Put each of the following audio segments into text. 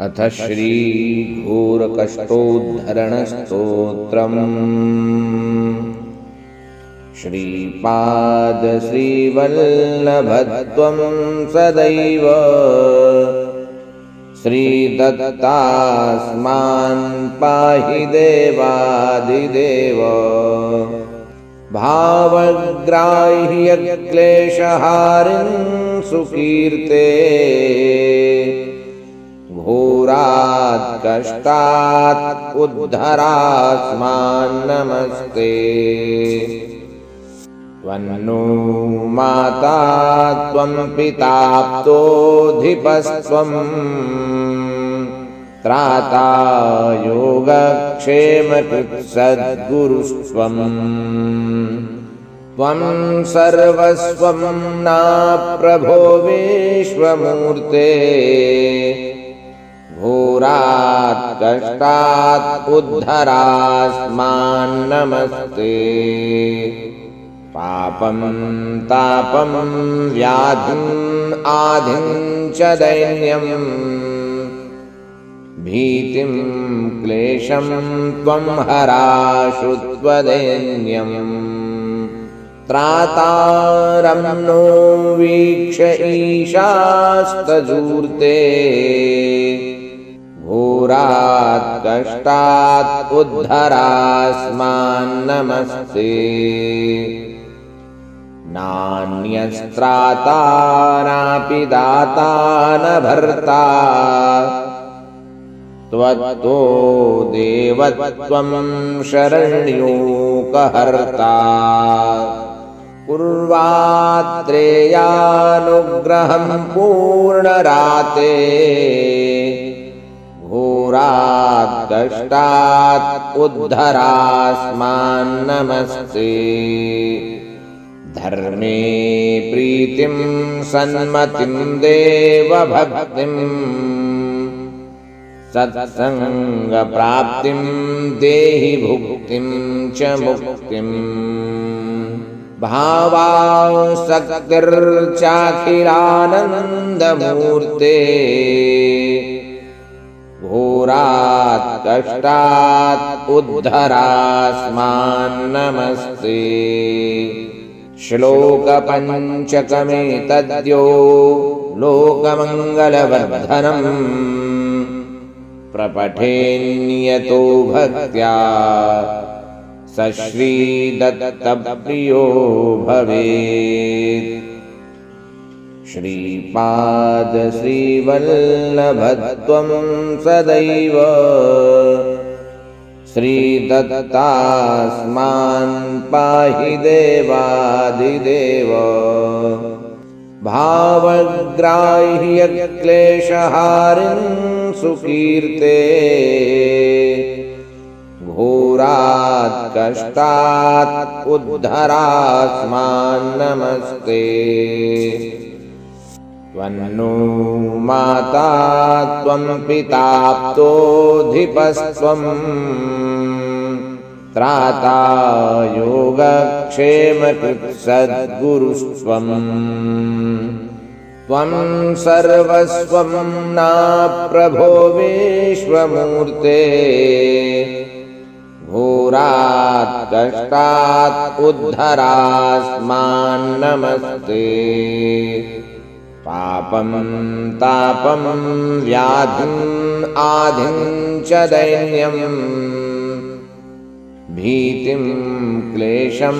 अथ श्रीघोरकष्टोद्धरणस्तोत्रम्। श्रीपादश्रीवल्लभत्वं सदैव। श्रीदत्तास्मान् पाहि देवादिदेव। भावग्राह्यक्लेशहारिं सुकीर्ते घोरात् कष्टात् उद्धरास्मान्नमस्ते। त्वन्नो माता त्वं पिताप्तोऽधिपस्त्वम् त्राता योगक्षेमकृत्सद्गुरुस्त्वम् त्वं सर्वस्वं नाप्रभो विश्वमूर्ते घोरात् कष्टात् उद्धरास्मान्नमस्ते। पापं तापं व्याधिम् आधिं च दैन्यम् भीतिं क्लेशं त्वं हराशु त्वदैन्यम् त्रातारं नो वीक्ष ईशास्तजूर्ते कष्टात् उद्धरास्मान्नमस्ते। नान्यस्त्राता दाता न भर्ता। त्वत्तो देवत्वं शरण्योकहर्ता। कुर्वात्रेयानुग्रहं पूर्णराते घोरात् कष्टात् उद्धरास्मान्नमस्ते। धर्मे प्रीतिं सन्मतिं देवभक्तिम् सत्सङ्गप्राप्तिं देहि भुक्तिं च मुक्तिम् भावासक्तिर्चाखिलानन्दमूर्ते घोरात् कष्टात् उद्धरास्मान्नमस्ते। श्लोकपञ्चकमेतद्यो लोकमङ्गलवर्धनम्। प्रपठेन्यतो भक्त्या। स श्रीदत्तप्रियो भवेत् श्रीपादश्रीवल्लभत्वं सदैव। श्रीदत्तास्मान् पाहि देवादिदेव भावग्राह्यक्लेशहारिं सुकीर्ते। घोरात् कष्टात् उद्धरास्मान्नमस्ते त्वन्नो माता त्वं पिताप्तोऽधिपस्त्वम् त्राता योगक्षेमकृत्सद्गुरुस्त्वम्। त्वं सर्वस्वं नाप्रभो विश्वमूर्ते। घोरात् कष्टात् उद्धरास्मान्नमस्ते पापं तापं व्याधिम् आधिं च दैन्यम् भीतिं क्लेशं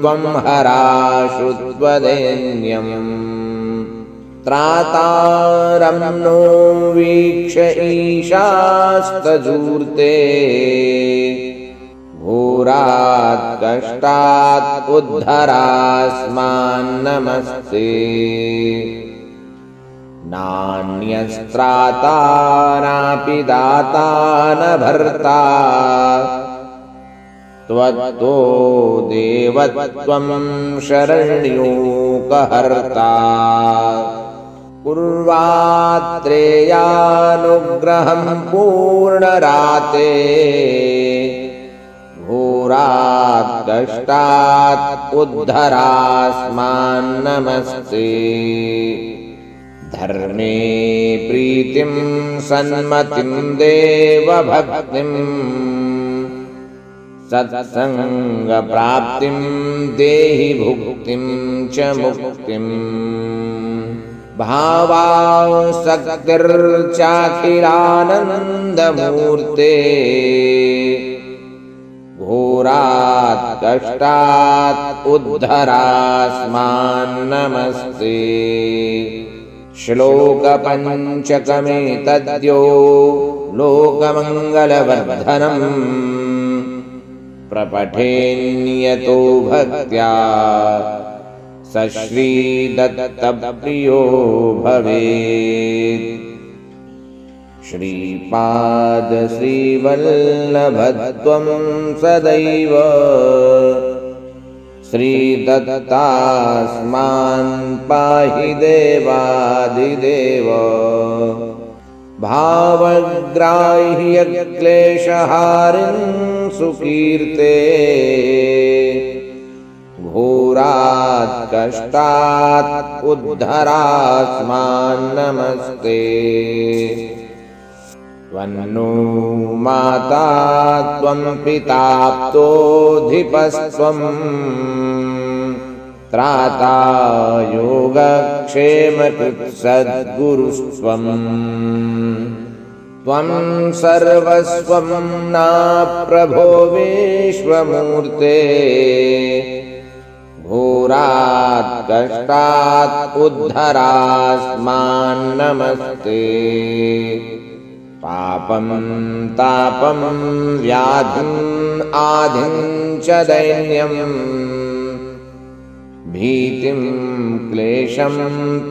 त्वं हराशु त्वदैन्यम् त्रातारं नो वीक्ष ईशास्तजूर्ते घोरात् कष्टात् उद्धरास्मान्नमस्ते नान्यस्त्राता नापि दाता न भर्ता त्वत्तो देवत्वं शरण्योकहर्ता। कुर्वात्रेयानुग्रहं पूर्णराते। घोरात् कष्टात् उद्धरास्मान्नमस्ते धर्मे प्रीतिं सन्मतिं देवभक्तिम् सत्सङ्गप्राप्तिं देहि भुक्तिं च मुक्तिम् भावासक्तिर्चाखिलानन्दमूर्ते घोरात् कष्टात् उद्धरास्मान्नमस्ते श्लोकपञ्चकमेतद्यो लोकमङ्गलवर्धनम् प्रपठेन्यतो भक्त्या स श्रीदत्तप्रियो भवेत्। श्रीपादश्रीवल्लभत्वं सदैव श्रीदत्तास्मान् पाहि देवादिदेव भावग्राह्यक्लेशहारिं सुकीर्ते। घोरात् कष्टात् उद्धरास्मान्नमस्ते त्वन्नो माता त्वं पिताप्तोऽधिपस्त्वम् त्राता योगक्षेमकृत्सद्गुरुस्त्वम् त्वं सर्वस्वं नाप्रभो विश्वमूर्ते। घोरात् कष्टात् उद्धरास्मान्नमस्ते पापं तापं व्याधिम् आधिं च दैन्यम् भीतिं क्लेशं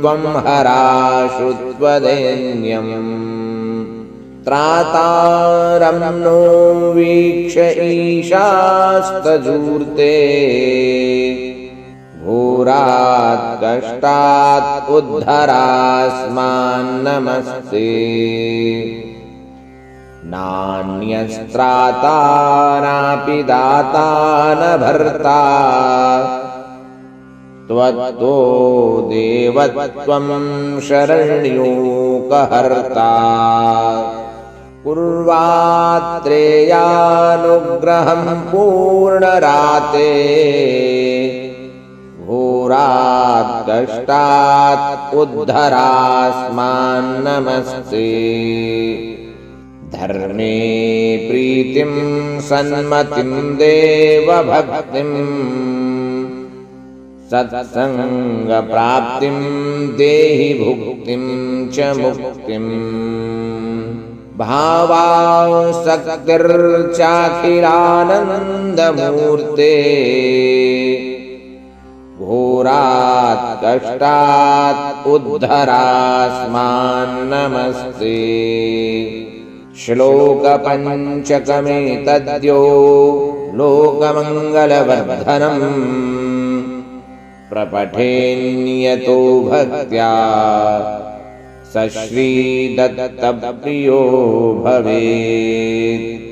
त्वं हराशु त्वदैन्यम् त्रातारं नो वीक्ष ईशास्तजूर्ते। घोरात् कष्टात् उद्धरास्मान्नमस्ते। नान्यस्त्राता दाता न भर्ता त्वत्तो देवत्वं शरण्योकहर्ता। कुर्वात्रेयानुग्रहं पूर्णराते। घोरात् कष्टात् उद्धरास्मान्नमस्ते। धर्मे प्रीतिं सन्मतिं देवभक्तिम् सत्सङ्गप्राप्तिं देहि भुक्तिं च मुक्तिम्। भावासक्तिर्चाखिलानन्दमूर्ते। घोरात् कष्टात् उद्धरास्मान्नमस्ते। श्लोकपञ्चकमेतद्यो लोकमङ्गलवर्धनम्। प्रपठेन्यतो भक्त्या। स श्रीदत्तप्रियो भवेत्।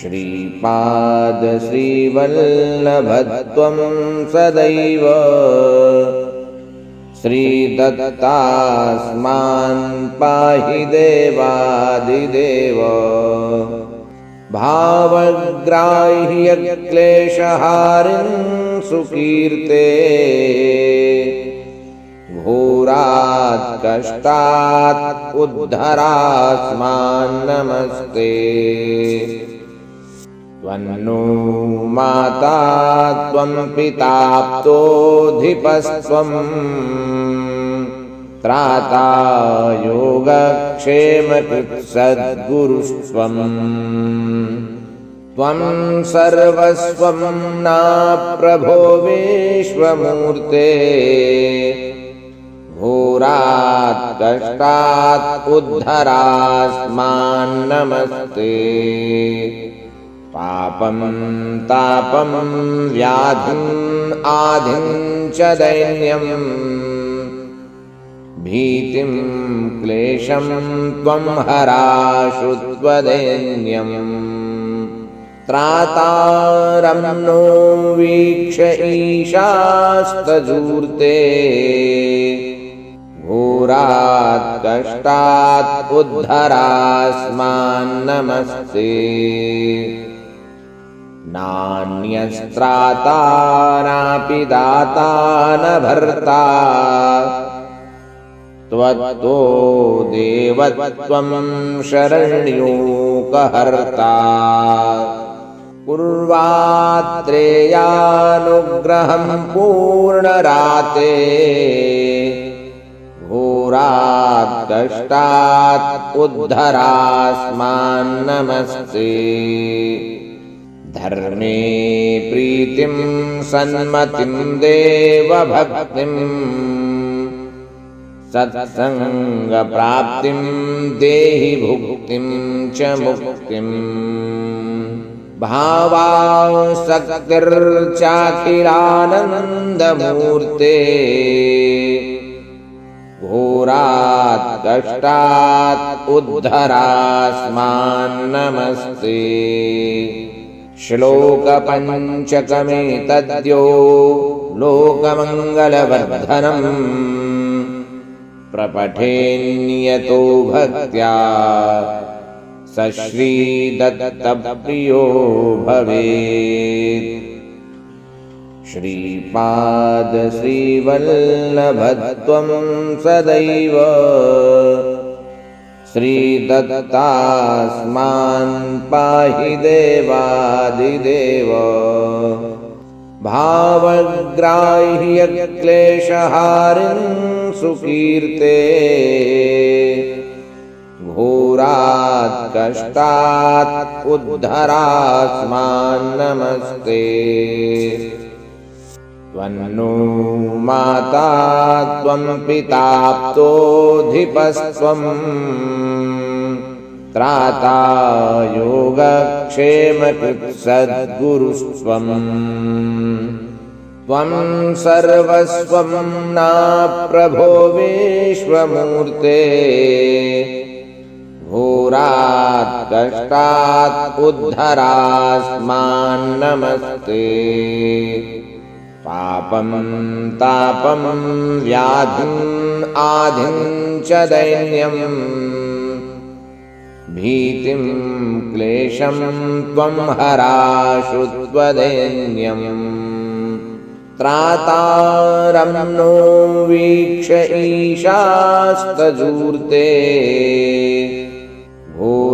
श्रीपादश्रीवल्लभत्वं सदैव। श्रीदत्तास्मान् पाहि देवादिदेव। भावग्राह्यक्लेशहारिं सुकीर्ते। घोरात् कष्टात् उद्धरास्मान्नमस्ते त्वन्नो माता त्वं पिताप्तोऽधिपस्त्वम् त्राता योगक्षेमकृत्सद्गुरुस्त्वम् त्वं सर्वस्वं नाप्रभो विश्वमूर्ते। घोरात् कष्टात् उद्धरास्मान्नमस्ते पापं तापं व्याधिम् आधिं च दैन्यम्। भीतिं क्लेशं त्वं हराशु त्वदैन्यम् त्रातारं नो वीक्ष ईशास्तजूर्ते घोरात् कष्टात् उद्धरास्मान्नमस्ते। नान्यस्त्राता नापि दाता न भर्ता। त्वत्तो देवत्वं शरण्योकहर्ता कुर्वात्रेयानुग्रहं पूर्णराते। घोरात् कष्टात् उद्धरास्मान्नमस्ते। धर्मे प्रीतिं सन्मतिं देवभक्तिम् सत्सङ्गप्राप्तिं देहि भुक्तिं च मुक्तिम् भावासक्तिर्चाखिलानन्दमूर्ते। घोरात् कष्टात् उद्धरास्मान्नमस्ते। श्लोकपञ्चकमेतद्यो लोकमङ्गलवर्धनम्। प्रपठेन्यतो भक्त्या स श्रीदत्तप्रियो भवेत्। श्रीपादश्रीवल्लभत्वं सदैव। श्रीदत्तास्मान् पाहि देवादिदेव। भावग्राह्यक्लेशहारिं सुकीर्ते कष्टात् उद्धरास्मान्नमस्ते त्वन्नो माता त्वं पिताप्तोऽधिपस्त्वम्। त्राता योगक्षेमकृत्सद्गुरुस्त्वम्। त्वं सर्वस्वं नाप्रभो विश्वमूर्ते। घोरात् कष्टात् उद्धरास्मान्नमस्ते पापं तापं व्याधिम् आधिं च दैन्यम्। भीतिं क्लेशं त्वं हराशु त्वदैन्यम् त्रातारं नो वीक्ष ईशास्तजूर्ते।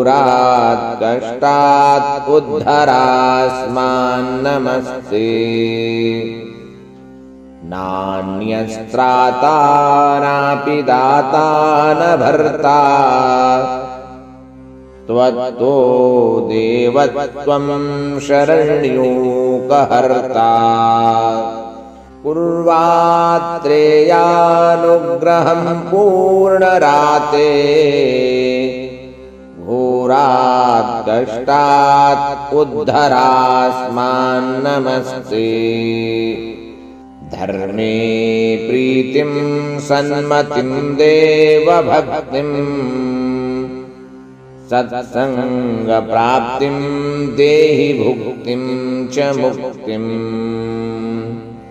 घोरात् कष्टात् उद्धरास्मान्नमस्ते। नान्यस्त्राता नापि दाता न भर्ता त्वत्तो देवत्वं शरण्योकहर्ता। कुर्वात्रेयानुग्रहं पूर्णराते घोरात् कष्टात् उद्धरास्मान्नमस्ते। धर्मे प्रीतिं सन्मतिं देवभक्तिम् सत्सङ्गप्राप्तिं देहि भुक्तिं च मुक्तिम्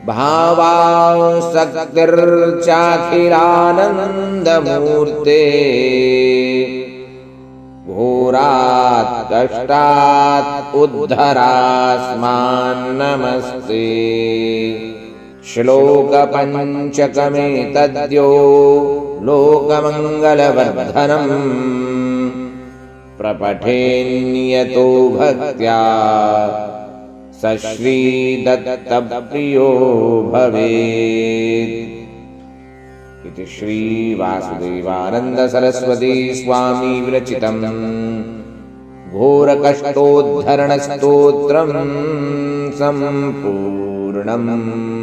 भावासक्तिर्चाखिलानन्दमूर्ते घोरात् कष्टात् उद्धरास्मान्नमस्ते। श्लोकपञ्चकमेतद्यो लोकमङ्गलवर्धनम्। प्रपठेन्यतो भक्त्या स श्रीदत्तप्रियो भवेत् इति श्रीवासुदेवानन्दसरस्वती स्वामी विरचितम्। घोरकष्टोद्धरणस्तोत्रम् सम्पूर्णम्